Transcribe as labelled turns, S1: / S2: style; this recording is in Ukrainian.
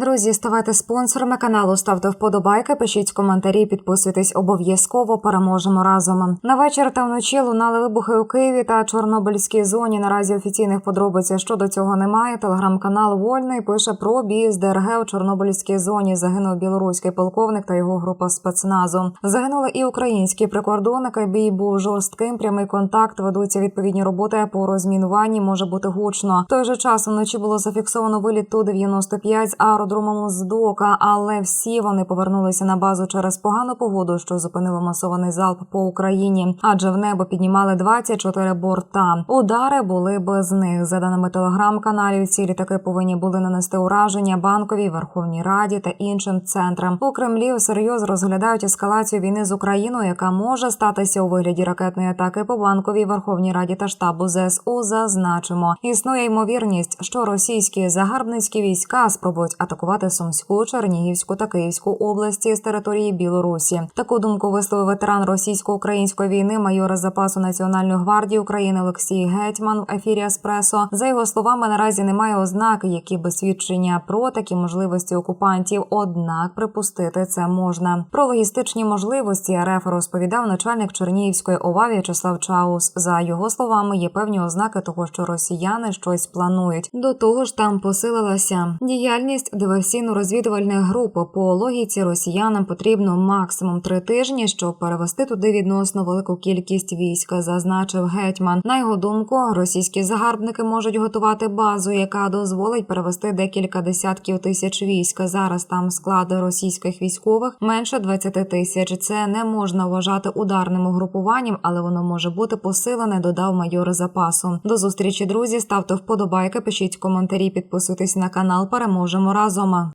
S1: Друзі, ставайте спонсорами каналу, ставте вподобайки, пишіть коментарі, підписуйтесь обов'язково. Переможемо разом. На вечір та вночі лунали вибухи у Києві та Чорнобильській зоні. Наразі офіційних подробиць щодо цього немає. Телеграм-канал Вольний пише про бій з ДРГ у Чорнобильській зоні. Загинув білоруський полковник та його група спецназу. Загинули і українські прикордонники. Бій був жорстким. Прямий контакт ведуться відповідні роботи по розмінуванні. Може бути гучно. В той же час вночі було зафіксовано виліт ту 95 з аеродромом Здока, але всі вони повернулися на базу через погану погоду, що зупинило масований залп по Україні, адже в небо піднімали 24 борта. Удари були без них. За даними телеграм-каналів, ці літаки повинні були нанести ураження банковій Верховній Раді та іншим центрам. У Кремлі всерйоз розглядають ескалацію війни з Україною, яка може статися у вигляді ракетної атаки по банковій Верховній Раді та штабу ЗСУ. Зазначимо, існує ймовірність, що російські загарбницькі війська спробують атакувати Сумську, Чернігівську та Київську області з території Білорусі. Таку думку висловив ветеран російсько-української війни, майор запасу Національної гвардії України Олексій Гетьман в ефірі Еспресо. За його словами, наразі немає ознак, які би свідчення про такі можливості окупантів. Однак припустити це можна. Про логістичні можливості РФ розповідав начальник Чернігівської ОВА В'ячеслав Чаус. За його словами, є певні ознаки того, що росіяни щось планують. До того ж, там посилилася діяльність диверсійно-розвідувальних груп. По логіці росіянам потрібно максимум три тижні, щоб перевести туди відносно велику кількість війська, зазначив гетьман. На його думку, російські загарбники можуть готувати базу, яка дозволить перевести декілька десятків тисяч війська. Зараз там склади російських військових менше 20 тисяч. Це не можна вважати ударним угрупуванням, але воно може бути посилене. Додав майор запасу. До зустрічі, друзі. Ставте вподобайки, пишіть коментарі, підписуйтесь на канал. Переможемо разом. 知道吗？